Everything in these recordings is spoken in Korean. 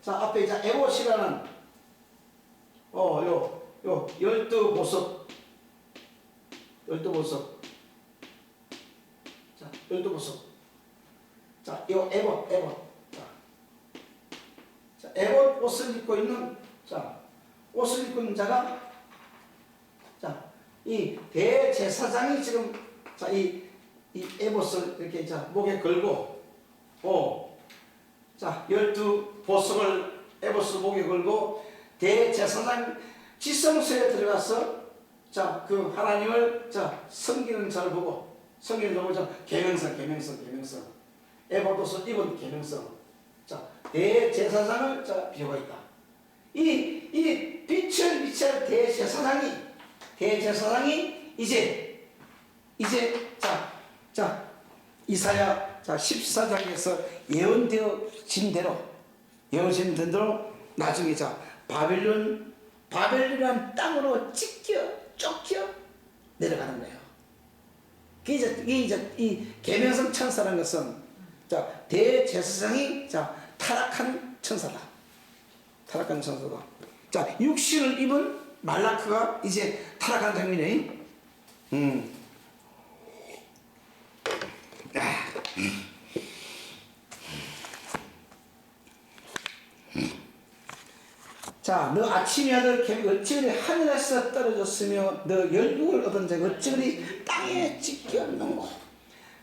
자, 앞에 이제 에봇이라는, 어, 요, 요, 열두 보석. 열두 보석. 자, 열두 보석. 자, 요 에봇, 에봇. 자, 자 에봇 옷을 입고 있는, 자, 옷을 입고 있는 자가, 자, 이 대제사장이 지금, 자, 이, 이 에봇을 이렇게 자, 목에 걸고, 어, 자, 열두 보석을 에봇을 목에 걸고 대제사장 지성소에 들어가서 자, 그 하나님을 자, 섬기는 자를 보고 섬기는 자를 보고 계명성, 계명성. 에봇 옷을 입은 계명성. 자, 대제사장을 자, 비유가 있다. 이, 이 빛을 비치할 대제사장이 대제사장이 이제 이제 자, 자, 이사야 자 14장에서 예언되어진 대로 예언진 대로 나중에 자 바벨론 바벨론이라는 땅으로 찢겨 쫓겨 내려가는 거예요. 그게 이제 이게 이제 이 계명성 천사라는 것은 자 대제사장이 자 타락한 천사다. 타락한 천사다. 자 육신을 입은 말라크가 이제 타락한 장면이 음. 자, 너 아침이 아들 개미 어찌 그리 하늘에서 떨어졌으며 너 열국을 얻은 자가 어찌 그리 땅에 찢겼는고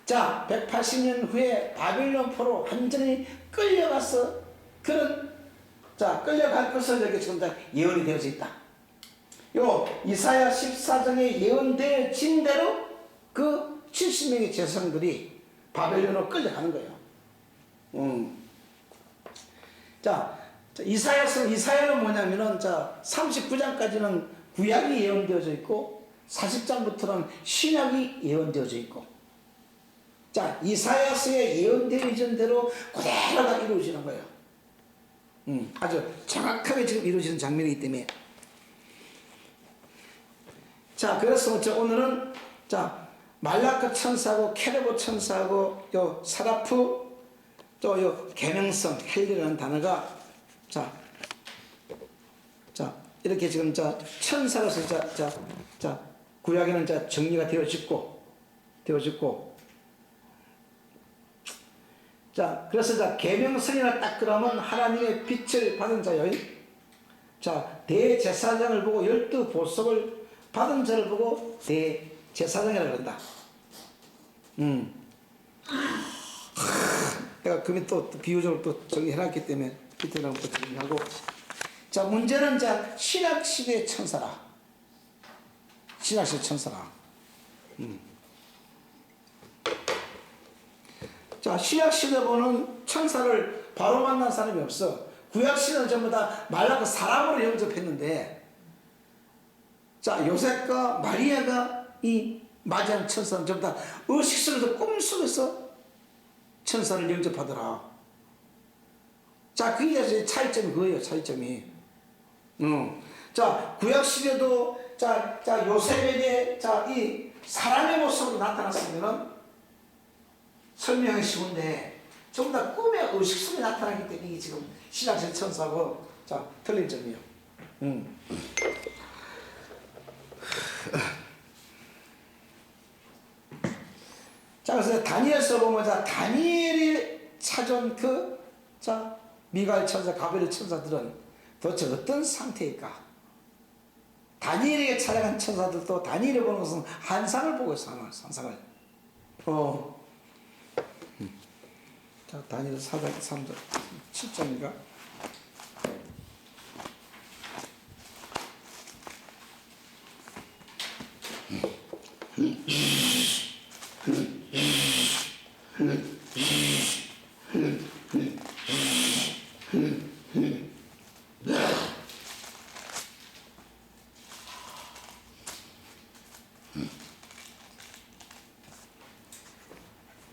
자, 180년 후에 바빌론 포로 완전히 끌려가서 그런 자, 끌려갈 것을 여기 지금 다 예언이 되어져 있다. 요 이사야 14장에 예언되어진 대로 그 70명의 제성들이 바벨론으로 끌려가는 거예요. 음. 자, 자, 이사야서 이사야는 뭐냐면은 자 39장까지는 구약이 예언되어져 있고 40장부터는 신약이 예언되어져 있고 자 이사야서에 예언되어진 대로 그대로가 이루어지는 거예요. 음, 아주 정확하게 지금 이루어지는 장면이기 때문에 자 그래서 저 오늘은 자 말라카 천사하고 케레보 천사하고 요 사라프 또 요 개명성 헬리라는 단어가 자, 자 이렇게 지금 자 천사로서 자, 자, 자 구약에는 자 정리가 되어졌고 되어졌고 자 그래서 자 계명성이나 딱 그러면 하나님의 빛을 받은 자요. 자 대제사장을 보고 열두 보석을 받은 자를 보고 대제사장이라고 그런다. 음. 내가 금이 또, 또 비유적으로 또 정리해놨기 때문에 또 정리하고 자 문제는 자 신약 시대 천사라 신약 시대 천사라 음. 자 신약 시대 보는 천사를 바로 만난 사람이 없어 구약 시대는 전부 다 말라고 사람으로 영접했는데 자 요셉과 마리아가 이 맞이한 천사는 전부 다 의식 속에서 꿈속에서 천사를 영접하더라. 자, 이제 차이점이 그거예요, 차이점이. 음. 자, 구약시대도, 자, 자, 요셉에게, 자, 이 사람의 모습으로 나타났으면은 설명이 쉬운데, 전부 다 꿈의 의식 속에 나타나기 때문에 이게 지금 신학적 천사고, 자, 틀린 점이에요. 음. 자, 그래서 다니엘서 보면 자, 다니엘이 찾은 그, 자, 미가엘 천사, 가브리엘 천사들은 도대체 어떤 상태일까? 다니엘에게 찾아간 천사들도 다니엘이 보는 것은 한상을 보고 있어, 한상을. 어. 자, 다니엘 4장, 3장, 7장인가?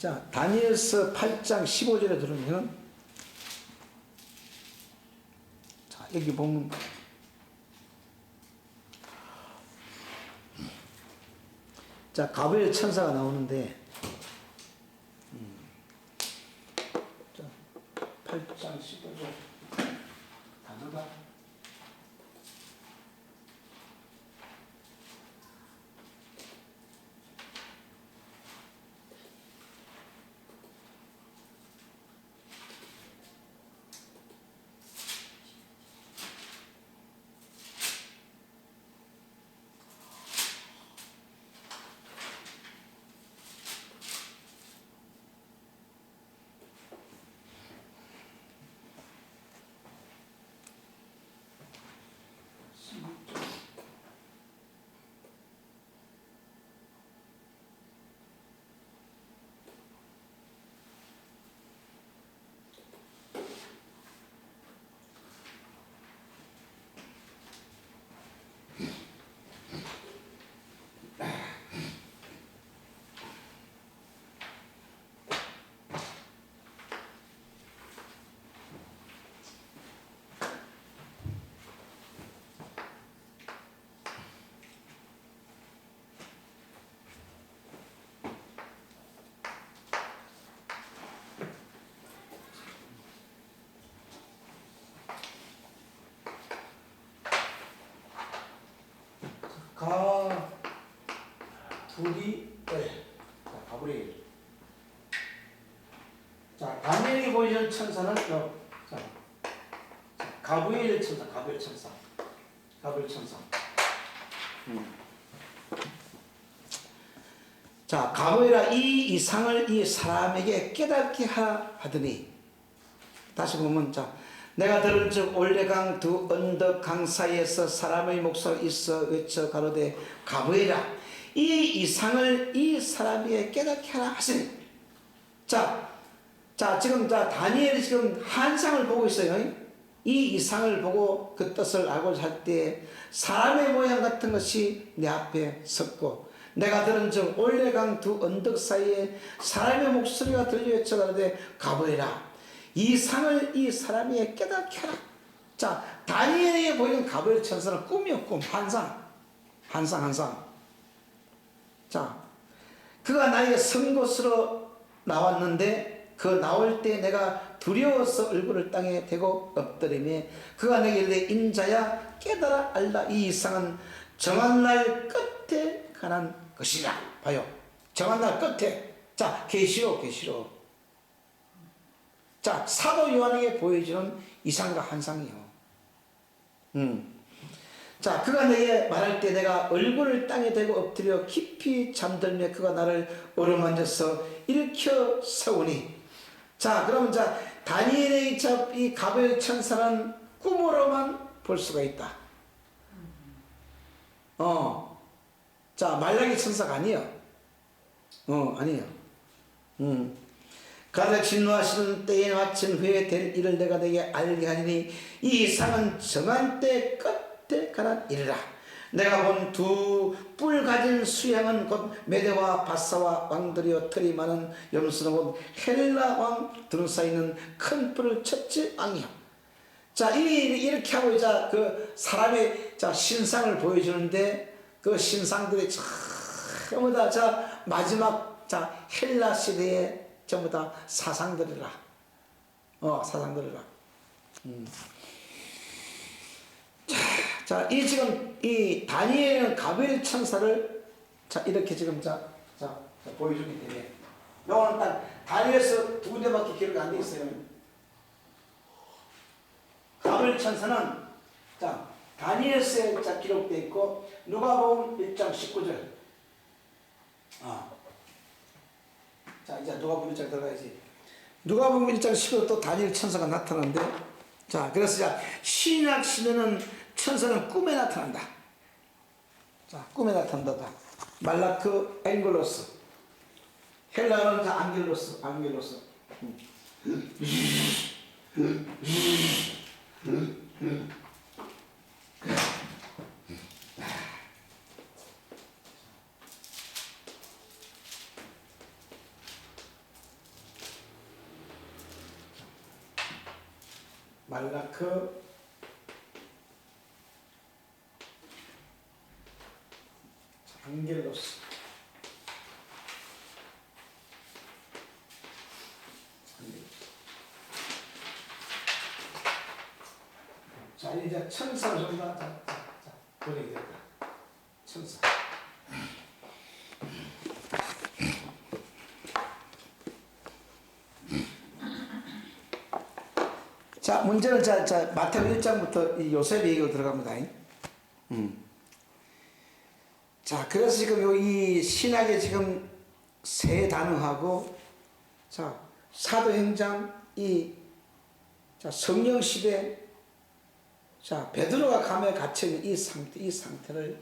자, 다니엘서 8장 15절에 들으면 자, 여기 보면 자, 가브리엘 천사가 나오는데 음. 자, 8장 15절 가 둘이 네. 자 가브리엘 자 다니엘이 보여주는 천사는 어, 자, 자 가브리엘 천사 가브리엘 천사 가브리엘 천사 음. 자 가브리엘아 이 이상을 이 사람에게 깨닫게 하더니 다시 보면 자 내가 들은 즉 올레강 두 언덕 강 사이에서 사람의 목소리 있어 외쳐 가로되 가브리엘아 이 이상을 이 사람에게 깨닫게 하라 하시니. 자, 자 지금 자 다니엘이 지금 한상을 보고 있어요. 이 이상을 보고 그 뜻을 알고 살때 사람의 모양 같은 것이 내 앞에 섰고 내가 들은 즉 올레강 두 언덕 사이에 사람의 목소리가 들려 외쳐 가로되 가버리라 이 상을 이 사람에게 깨닫게 하라. 자 다니엘에게 보이는 가버릴 천사는 꿈이요 꿈 환상 환상 환상. 자, 그가 나에게 선 곳으로 나왔는데 그 나올 때 내가 두려워서 얼굴을 땅에 대고 엎드리며 그가 내게 이르되 인자야 깨달아 알라. 이 이상은 정한 날 끝에 관한 것이라 봐요. 정한 날 끝에. 자 계시록 계시록 자 사도 요한에게 보여주는 이상과 환상이요 음. 자, 그가 내게 말할 때 내가 얼굴을 땅에 대고 엎드려 깊이 잠들며 그가 나를 어루만져서 일으켜 세우니. 자, 그럼 자, 다니엘의 자, 이 가벨 천사는 꿈으로만 볼 수가 있다. 어. 자, 말라기 천사가 아니에요. 어, 아니에요. 음. 가득 진노하시는 때에 마친 후에 될 일을 내가 내게 알게 하니 이 이상은 정한 때 끝에 관한 일이라. 내가 본 두 뿔 가진 수양은 곧 메대와 바사와 왕들이여 털이 많은 염소는 곧 헬라 왕 드루사이는 큰 뿔을 첫째 왕이요. 자, 이, 이렇게 하고 이제 그 사람의 자, 신상을 보여주는데 그 신상들이 전부 다 자, 마지막 자, 헬라 시대의 전부 다 사상들이라. 어, 사상들이라. 음. 자, 자, 이 지금 이 다니엘은 가벨 천사를 자, 이렇게 지금 자, 자, 자 보여주기 때문에 요거는 딱 다니엘서 두 군데밖에 기록이 안돼 있어요. 가벨 천사는 자, 다니엘서에 자 기록되어 있고 누가복음 1장 19절. 아. 자, 이제 누가복음 1장 들어가야지. 누가복음 1장 19절 또 다니엘 천사가 나타나는데 자, 그래서 자, 신약 시대는 천사는 꿈에 나타난다. 자, 꿈에 나타난다. 말라크 앵글로스. 헬라어는 다 안겔로스, 안겔로스. 말라크. 안겔로스 자 이제 천사 좀더 자, 자, 자, 보내겠다. 천사 자, 문제는 자, 자 마태복음 1장부터 이 요셉 얘기로 들어갑니다. 음. 자, 그래서 지금 요이 신학의 지금 세 단어하고 자, 사도행장 이 자, 성령 시대 자, 베드로가 감에 갇혀 이 상태, 이 상태를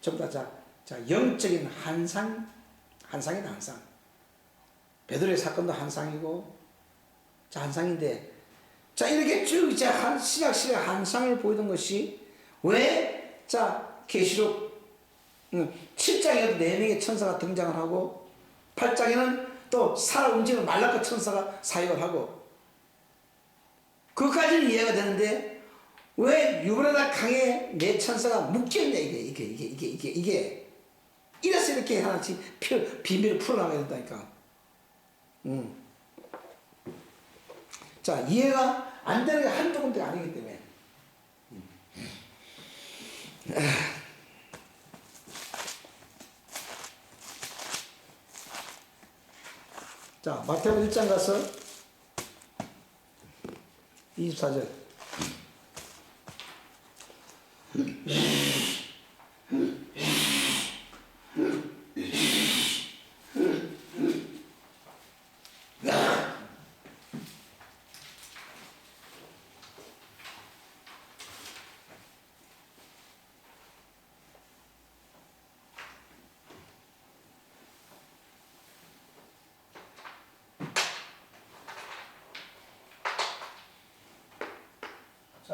전부 다 자, 자, 영적인 한상, 한상이다, 한상. 베드로의 사건도 한상이고, 자, 한상인데, 자, 이렇게 쭉 이제 한 시대 한상을 보이던 것이 왜, 자, 계시록 7장에도 4명의 천사가 등장을 하고, 8장에는 또 살아 움직이는 말라카 천사가 사역을 하고, 그까지는 이해가 되는데, 왜 유브라다 강에 내 천사가 묶여있냐, 이게, 이게, 이게, 이게, 이게, 이게. 이래서 이렇게 하나씩 피, 비밀을 풀어나가야 된다니까. 음. 자, 이해가 안 되는 게 한두 군데가 아니기 때문에. 자, 마태복 1장 가서 24절.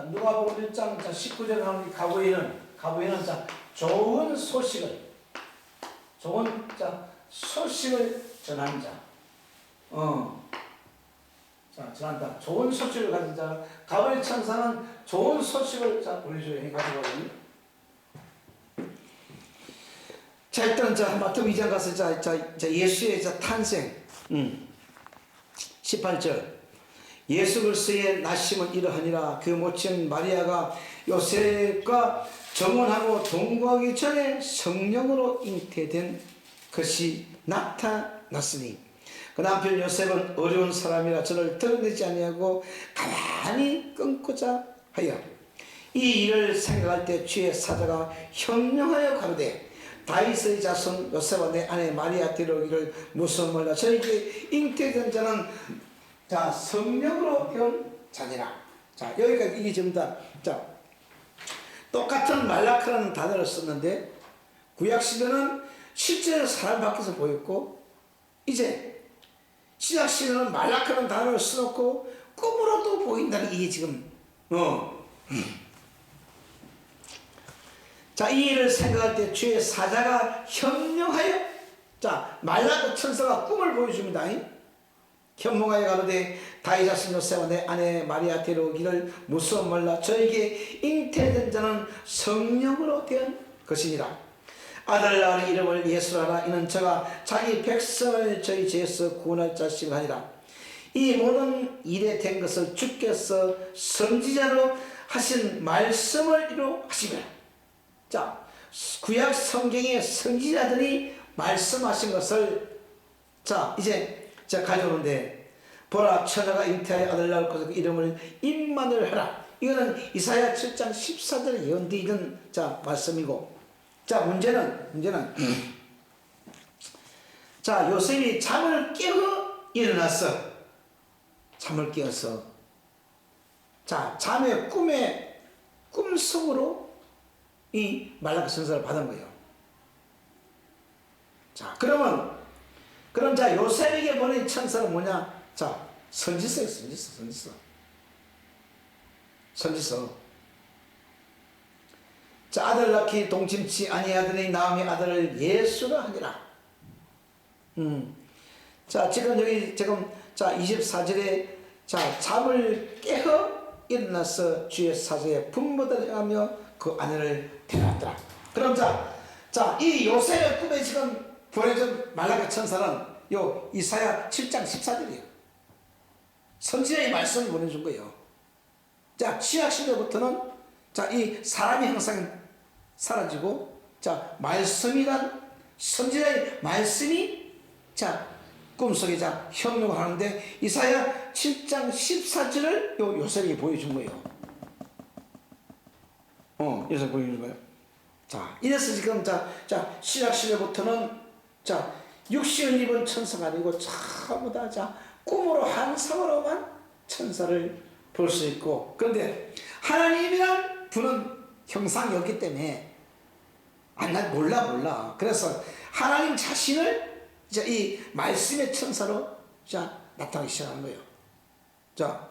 자, 누가복음 1장 자 19절 나오는 이 가부에는 가부에는 자 좋은 소식을 좋은 자 소식을 전하는 자. 어. 자, 전한다. 좋은 소식을 가진 자. 가부의 천사는 좋은 소식을 자해 가지거든요. 자, 일단 자 마태복음 2장 가서 자, 자, 자 예수의 자 탄생. 음. 18절. 예수 그리스도의 나심은 이러하니라. 그 모친 마리아가 요셉과 정혼하고 동거하기 전에 성령으로 잉태된 것이 나타났으니 그 남편 요셉은 어려운 사람이라 저를 드러내지 아니하고 가만히 끊고자 하여 이 일을 생각할 때 주의 사자가 현명하여 가로되 다윗의 자손 요셉아 내 아내 마리아 데려오기를 무슨 몰라 저에게 잉태된 자는 자, 성령으로 배운 자니라. 자, 여기까지 이게 다, 자, 똑같은 말라크라는 단어를 썼는데, 구약시대는 실제로 사람 밖에서 보였고, 이제, 신약시대는 말라크라는 단어를 써놓고, 꿈으로도 보인다는 이게 지금, 어. 자, 이 일을 생각할 때 주의 사자가 현명하여, 자, 말라크 천사가 꿈을 보여줍니다. 현몽하여 가로되 다이 자신 요셉과 내 아내 마리아 데려오기를 무서워 몰라 저에게 잉태된 자는 성령으로 된 것이니라. 아들 낳은 이름을 예수라라. 이는 저가 자기 백성을 저희 죄에서 구원할 자식을 하니라. 이 모든 일에 된 것을 주께서 선지자로 하신 말씀을 이루 하시며 자 구약 성경의 선지자들이 말씀하신 것을 자 이제 자 가져오는데 보라 처자가 잉태하여 아들 낳을 것을 그 이름을 임만을 하라. 이거는 이사야 7장 14절에 예언되어 자 말씀이고. 자 문제는 문제는 자 요셉이 잠을 깨어 일어났어. 잠을 깨어서. 자 잠의 꿈에 꿈속으로 이 말라카 선사를 받은 거예요. 자 그러면 그럼 자 요셉에게 보낸 천사는 뭐냐? 자 선지서예요 선지서 선지서. 선지서. 자 아들 낳기 동침치 아니하더니 나음의 아들을 예수라 하니라. 음 자 지금 여기 지금 자 24절에 자 잠을 깨어 일어나서 주의 사자의 분모를 행하며 그 아내를 데려왔더라. 그럼 자 자 이 요셉의 꿈에 지금 보내준 말라카 천사는 요 이사야 7장 14절이에요. 선지자의 말씀을 보내준 거예요. 자, 신약 시대부터는 자, 이 사람이 항상 사라지고 자, 말씀이란 선지자의 말씀이 자, 꿈속에 자, 현명을 하는데 이사야 7장 14절을 요 요셉에게 보여준 거예요. 어, 요셉 보여준 거예요. 자, 이래서 지금 자, 자, 신약 시대부터는 자, 육신을 입은 천사가 아니고 전부 다 자, 꿈으로 환상으로만 천사를 볼 수 있고 그런데 하나님이란 분은 형상이었기 때문에 아, 난 몰라 몰라. 그래서 하나님 자신을 자, 이 말씀의 천사로 자, 나타나기 시작한 거예요. 자,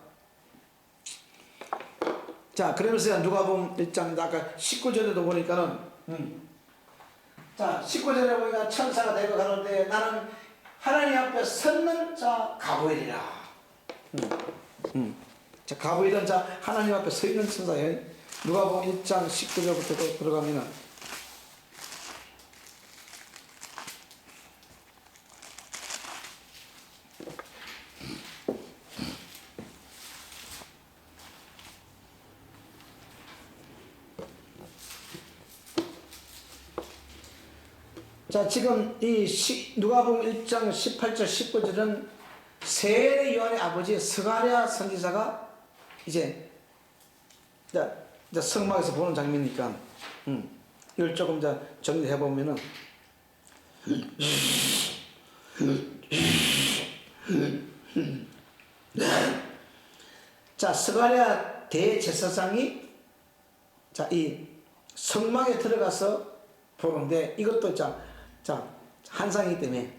자, 그러면서 누가 보면 1장 아까 19절에도 보니까는 음, 자, 19절에 보니까 천사가 내가 가는데 나는 하나님 앞에 섰는 자 가보이리라. 음, 음. 자, 가보이는 자 하나님 앞에 서 있는 천사예요. 누가 보면 1장 19절부터 들어가면은 자, 지금 이 시, 누가복음 1장 18절 19절은 세례 요한의 아버지 스가랴 선지자가 이제 이제, 이제 성막에서 보는 장면이니까 음, 이걸 조금 더 정리해 보면은 자 스가랴 대제사장이 자 이 성막에 들어가서 보는데 이것도 자, 자 한상이기 때문에.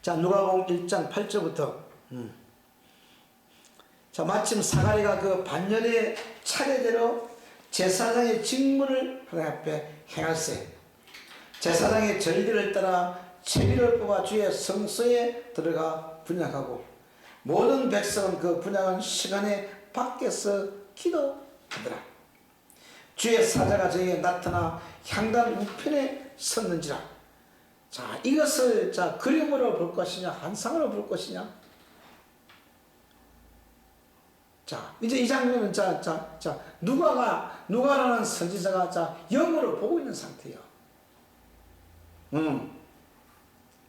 자 누가복음 1장 8절부터. 음. 자 마침 사가리가 그 반년의 차례대로 제사장의 직무를 하나님 앞에 행할세 제사장의 절기를 따라 채비를 뽑아 주의 성소에 들어가 분양하고 모든 백성은 그 분양한 시간에 밖에서 기도하더라. 주의 사자가 저에게 나타나 향단 우편에 섰는지라 자 이것을 자 그림으로 볼 것이냐 한상으로 볼 것이냐 자 이제 이 장면은 자 자 자 누가가 누가라는 선지자가 자 영으로 보고 있는 상태예요. 음.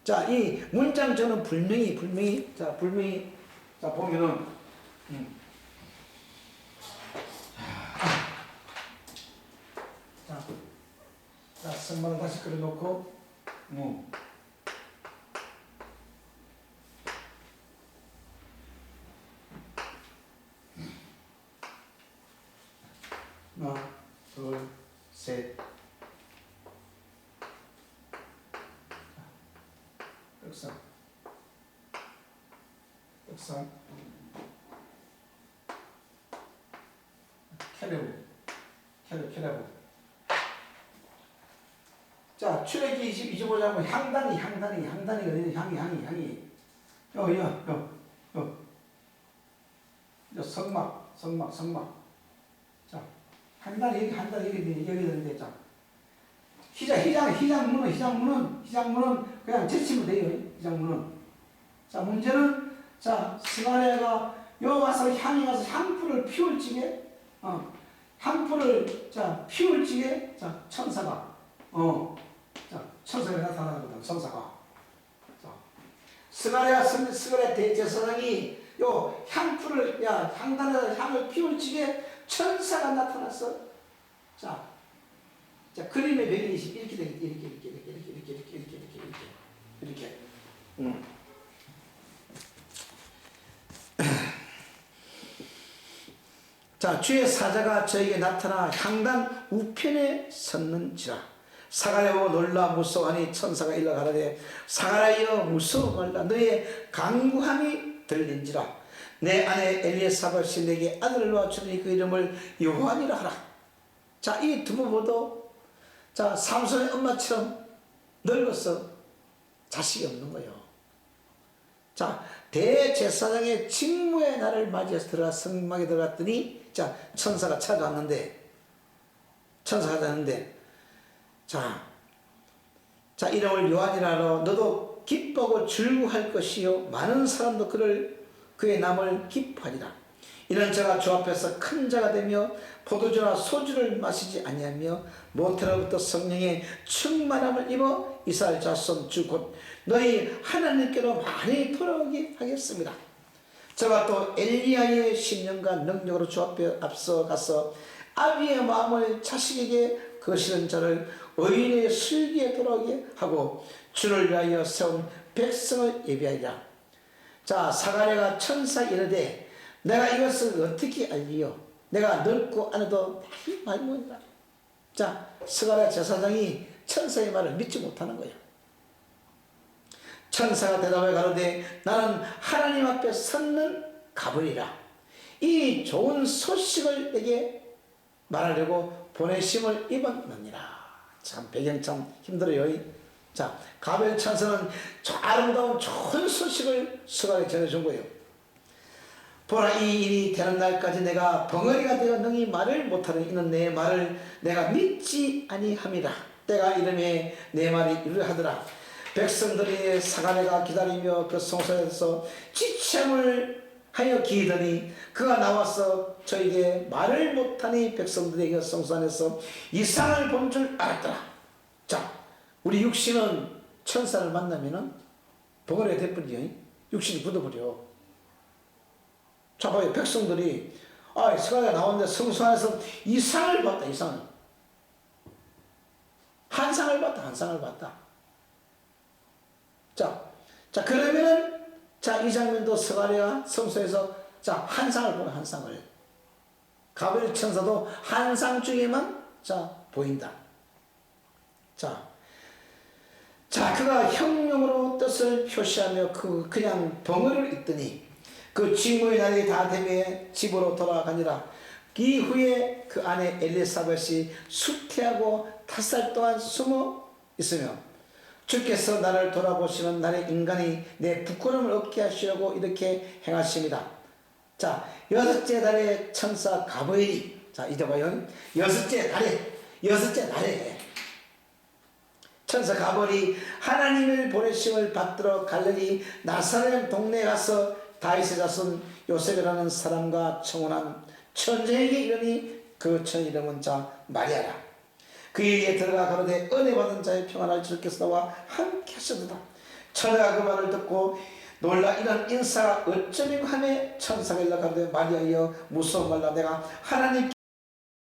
자 이 문장 저는 분명히 분명히 자 분명히 자 보면은 음. 자, संबंधाशी करू नको 출애기 20, 25장은 향단이, 향단이, 향단이, 어디 향이, 향이, 향이. 여, 여, 여, 여. 여, 성막, 성막, 성막. 자, 한달 여기 한달 여기 여기 되는데 자 희장 희장 희장문은 희장문은 희장문은 그냥 제치면 돼요 희장문은 자 문제는 자 스가랴가 여 와서 향이 가서 향풀을 피울 적에 어 향풀을 자 피울 적에 자 천사가 어자 천사가 나타나거든 천사가 자 스가랴 선 스가랴 대제사장이 요 향풀을 야 향단에서 향을 피울 적에 천사가 나타났어. 자, 자 그림의 배경이 이렇게 되겠지. 이렇게 이렇게 이렇게 이렇게 이렇게 이렇게 이렇게 이렇게 이렇게 이렇게. 음. 자, 주의 사자가 저에게 나타나 향단 우편에 섰는지라. 사가랴고 놀라 무서워하니 천사가 일러 가라되 사가랴여 무서워 말라 너의 강구함이 들린지라 내 아내 엘리사벳이 내게 아들을 놓아주니 그 이름을 요한이라 하라. 자, 이 두 부부도 자, 삼손의 엄마처럼 늙어서 자식이 없는 거예요. 자, 대제사장의 직무의 날을 맞이해서 들어가 성막에 들어갔더니 자, 천사가 찾아왔는데 천사가 찾아왔는데 자, 자, 이름을 요한이라 하라. 너도 기뻐하고 즐거할 것이요. 많은 사람도 그를 그의 남을 기뻐하리라. 이런 자가 주 앞에서 큰 자가 되며 포도주나 소주를 마시지 아니하며 모태로부터 성령의 충만함을 입어 이스라엘 자손 주 곧 너희 하나님께로 많이 돌아오게 하겠습니다. 저가 또 엘리야의 신령과 능력으로 주 앞에 앞서가서 아비의 마음을 자식에게 거시는 자를 의인의 슬기에 돌아오게 하고 주를 위하여 세운 백성을 예비하리라. 자, 사가랴가 천사 이르되 내가 이것을 어떻게 알리요? 내가 늙고 안해도 나이 많이 먹는다. 자, 스가랴 제사장이 천사의 말을 믿지 못하는 거야. 천사가 대답해 가로되 나는 하나님 앞에 섰는 가버리라. 이 좋은 소식을 내게 말하려고 보내심을 입었느니라. 참 배경 참 힘들어요. 자, 가벨 천사는 저 아름다운 좋은 소식을 수가에 전해준 거예요. 보라 이 일이 되는 날까지 내가 벙어리가 되어 능히 말을 못하는 이는 내 말을 내가 믿지 아니함이라. 때가 이름에 내 말이 이르하더라. 백성들이 사가랴가 기다리며 그 성소에서 지참을 하여 기더니 그가 나와서 저에게 말을 못하니 백성들에게 성소 안에서 이상을 본 줄 알았더라. 자, 우리 육신은 천사를 만나면은 벙어리가 돼버리죠. 육신이 굳어버려. 자, 봐요. 백성들이, 아, 스가랴 나왔는데 성소 안에서 이상을 봤다, 이상을. 한상을 봤다, 한상을 봤다. 자, 자, 그러면은, 자, 이 장면도 스가랴 성소에서, 자, 한 상을 보는 한상을. 가브리 천사도 한 상 중에만, 자, 보인다. 자, 자, 그가 형용으로 뜻을 표시하며 그 그냥 벙어리를 읽더니 그 징후의 날이 다 되매 집으로 돌아가니라. 이후에 그 안에 엘리사벳이 수태하고 탓살 동안 숨어 있으며 주께서 나를 돌아보시는 나의 인간이 내 부끄러움을 얻게 하시려고 이렇게 행하십니다. 자, 여섯째 달에 천사 가브엘이 자, 이제 봐요. 여섯째 달에 여섯째 달에 천사 가버리 하나님을 보내심을 받들어 갈릴리 나사렛 동네에 가서 다윗의 자손 요셉이라는 사람과 청혼한 천재에게 이르니 그 천 이름은 자 마리아라 그에게 들어가 가로되 은혜 받은 자의 평안을 주께서 나와 함께 하셨도다. 천사가 그 말을 듣고 놀라 이런 인사가 어쩌면 하매 천사가 일러 가로되 마리아여 무서운 말라 내가 하나님